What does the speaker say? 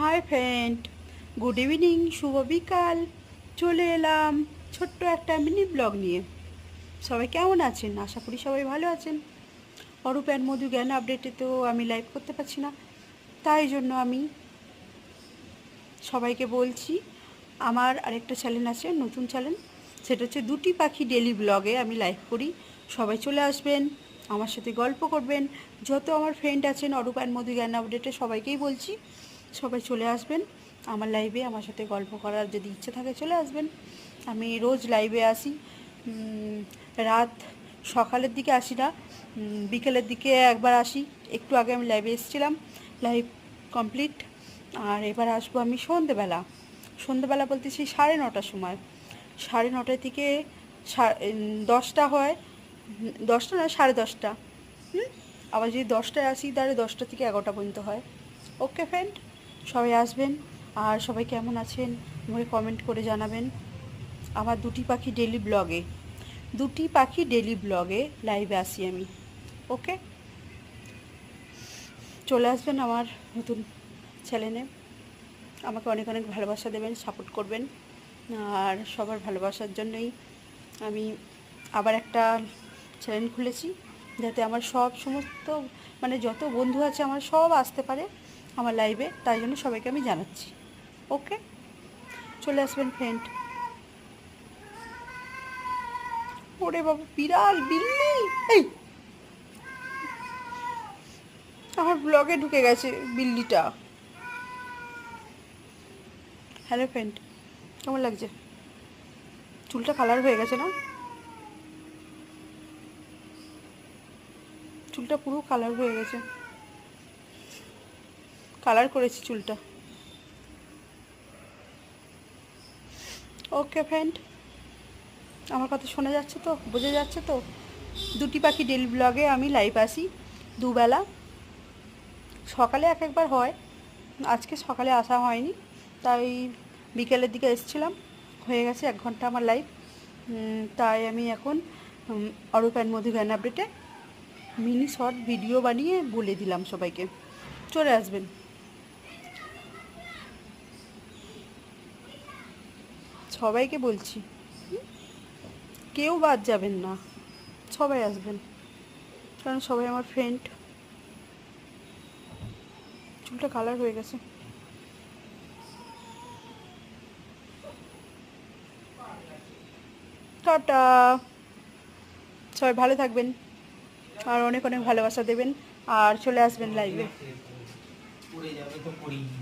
High friend, good evening, শুভ বিকাল। চলে এলাম ছোট্ট একটা মিনি ব্লগ নিয়ে। সবাই কেমন আছেন? আশা করি সবাই ভালো আছেন। অরূপ অ্যান্ড মধু জ্ঞান আপডেটে তো আমি লাইভ করতে পারছি না। তাই জন্য আমি সবাইকে বলছি, আমার আরেকটা চ্যানেল আছে, নতুন চ্যানেল সেটা হচ্ছে দুটি পাখি ডেলি ব্লগে আমি লাইভ করি। সবাই চলে আসবেন, আমার সাথে গল্প করবেন। যত আমার ফ্রেন্ড আছেন, অরূপ অ্যান্ড মধু জ্ঞান আপডেটে সবাইকেই বলছি সবাই চলে আসবেন। আমার লাইভে আমার সাথে গল্প করার যদি ইচ্ছে থাকে চলে আসবেন। আমি রোজ লাইভে আসি। রাত সকালের দিকে আসি না বিকেলের দিকে একবার আসি। একটু আগে আমি লাইভে এসেছিলাম লাইভ কমপ্লিট আর এবার আসব আমি সন্ধেবেলা। সন্ধেবেলা বলতে সেই সাড়ে নটার সময়। সাড়ে নটার থেকে দশটা হয়। দশটা না, সাড়ে দশটা। আবার যদি দশটায় আসি, তাহলে দশটা থেকে এগারোটা পর্যন্ত হয়। ওকে ফ্রেন্ড সবাই আসবেন। আর সবাই কেমন আছেন, আমাকে কমেন্ট করে জানাবেন। আমার দুটি পাখি ডেলি ব্লগে দুটি পাখি ডেলি ব্লগে লাইভে আসি আমি। ওকে চলে আসবেন আমার নতুন চ্যানেলে আমাকে অনেক অনেক ভালোবাসা দেবেন সাপোর্ট করবেন। আর সবার ভালোবাসার জন্যই আমি আবার একটা চ্যানেল খুলেছি। যাতে আমার সব সমস্ত মানে যত বন্ধু আছে আমার সব আসতে পারে। আমার লাইভে তাই জন্য সবাইকে আমি জানাচ্ছি। ওকে চলে আসবেন ফ্রেন্ড ওরে বাবা, বিড়াল, বিল্লি! এই! আমার ব্লগে ঢুকে গেছে বিল্লিটা। হ্যালো ফ্রেন্ড কেমন লাগছে? চুলটা কালার হয়ে গেছে না? চুলটা পুরো কালার হয়ে গেছে। কালার করেছি চুলটা। ওকে ফ্রেন্ড আমার কথা শোনা যাচ্ছে তো? বোঝা যাচ্ছে তো? দুটি পাখি ডেলি ব্লগে আমি লাইভ আসি দুবেলা। সকালে এক একবার হয়। আজকে সকালে আসা হয়নি। তাই বিকেলের দিকে এসেছিলাম। হয়ে গেছে এক ঘণ্টা আমার লাইভ তাই আমি এখন অরূপ অ্যান্ড জ্ঞান আপডেটে মিনি শর্ট ভিডিও বানিয়ে বলে দিলাম সবাইকে। চলে আসবেন। সবাইকে বলছি, কেউ বাদ যাবেন না, সবাই আসবেন। কারণ সবাই আমার ফ্রেন্ড চুলটা কালার হয়ে গেছে। টাটা। সবাই ভালো থাকবেন। আর অনেক অনেক ভালোবাসা দেবেন। আর চলে আসবেন লাইভে